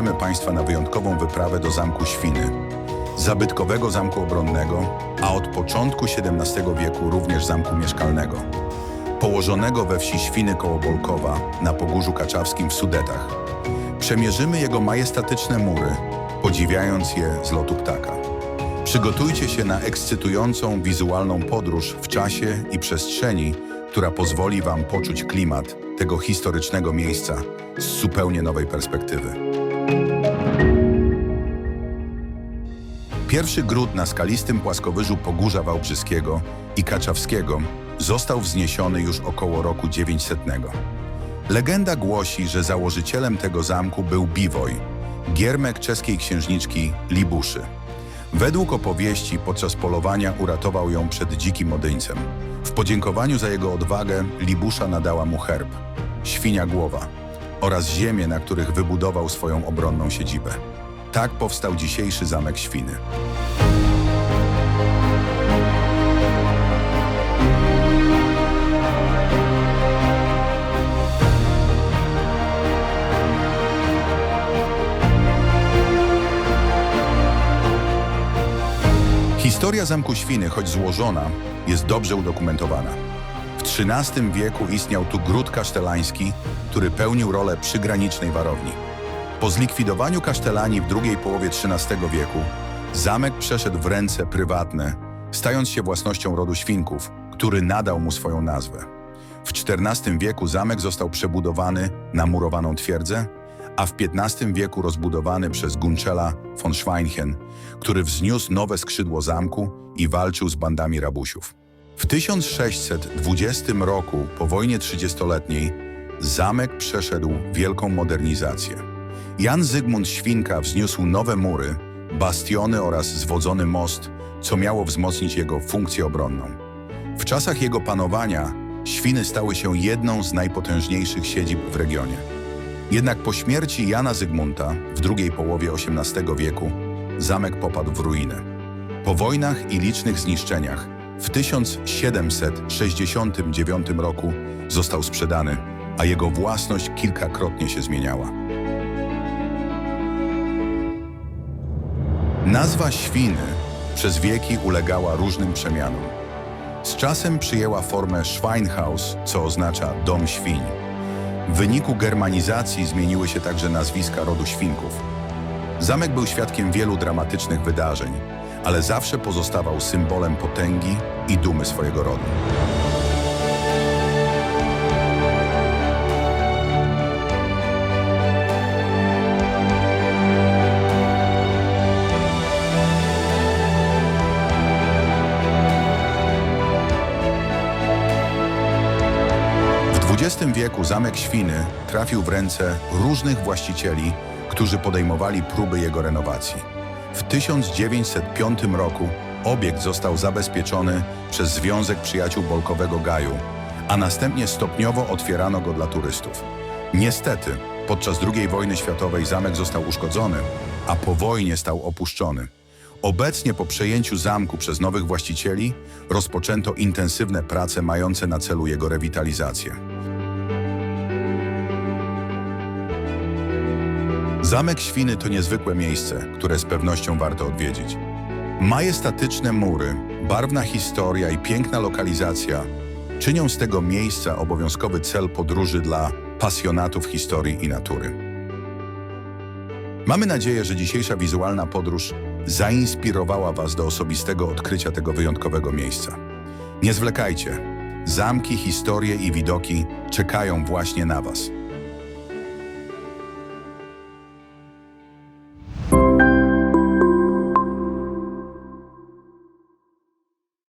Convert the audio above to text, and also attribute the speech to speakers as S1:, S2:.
S1: Państwa na wyjątkową wyprawę do Zamku Świny, zabytkowego zamku obronnego, a od początku XVII wieku również zamku mieszkalnego, położonego we wsi Świny koło Bolkowa na Pogórzu Kaczawskim w Sudetach. Przemierzymy jego majestatyczne mury, podziwiając je z lotu ptaka. Przygotujcie się na ekscytującą wizualną podróż w czasie i przestrzeni, która pozwoli Wam poczuć klimat tego historycznego miejsca z zupełnie nowej perspektywy. Pierwszy gród na skalistym płaskowyżu Pogórza Wałbrzyskiego i Kaczawskiego został wzniesiony już około roku 900. Legenda głosi, że założycielem tego zamku był Biwoj, giermek czeskiej księżniczki Libuszy. Według opowieści podczas polowania uratował ją przed dzikim odyńcem. W podziękowaniu za jego odwagę Libusza nadała mu herb, świnia głowa oraz ziemię, na których wybudował swoją obronną siedzibę. Tak powstał dzisiejszy Zamek Świny. Historia Zamku Świny, choć złożona, jest dobrze udokumentowana. W XIII wieku istniał tu gród kasztelański, który pełnił rolę przygranicznej warowni. Po zlikwidowaniu kasztelanii w drugiej połowie XIII wieku zamek przeszedł w ręce prywatne, stając się własnością rodu Świnków, który nadał mu swoją nazwę. W XIV wieku zamek został przebudowany na murowaną twierdzę, a w XV wieku rozbudowany przez Gunczela von Schweinchen, który wzniósł nowe skrzydło zamku i walczył z bandami rabusiów. W 1620 roku, po wojnie trzydziestoletniej, zamek przeszedł wielką modernizację. Jan Zygmunt Świnka wzniósł nowe mury, bastiony oraz zwodzony most, co miało wzmocnić jego funkcję obronną. W czasach jego panowania Świny stały się jedną z najpotężniejszych siedzib w regionie. Jednak po śmierci Jana Zygmunta w drugiej połowie XVIII wieku zamek popadł w ruinę. Po wojnach i licznych zniszczeniach w 1769 roku został sprzedany, a jego własność kilkakrotnie się zmieniała. Nazwa Świny przez wieki ulegała różnym przemianom. Z czasem przyjęła formę Schweinhaus, co oznacza dom świń. W wyniku germanizacji zmieniły się także nazwiska rodu Świnków. Zamek był świadkiem wielu dramatycznych wydarzeń, ale zawsze pozostawał symbolem potęgi i dumy swojego rodu. XX wieku Zamek Świny trafił w ręce różnych właścicieli, którzy podejmowali próby jego renowacji. W 1905 roku obiekt został zabezpieczony przez Związek Przyjaciół Bolkowego Gaju, a następnie stopniowo otwierano go dla turystów. Niestety, podczas II wojny światowej zamek został uszkodzony, a po wojnie stał opuszczony. Obecnie po przejęciu zamku przez nowych właścicieli rozpoczęto intensywne prace mające na celu jego rewitalizację. Zamek Świny to niezwykłe miejsce, które z pewnością warto odwiedzić. Majestatyczne mury, barwna historia i piękna lokalizacja czynią z tego miejsca obowiązkowy cel podróży dla pasjonatów historii i natury. Mamy nadzieję, że dzisiejsza wizualna podróż zainspirowała Was do osobistego odkrycia tego wyjątkowego miejsca. Nie zwlekajcie. Zamki, historie i widoki czekają właśnie na Was.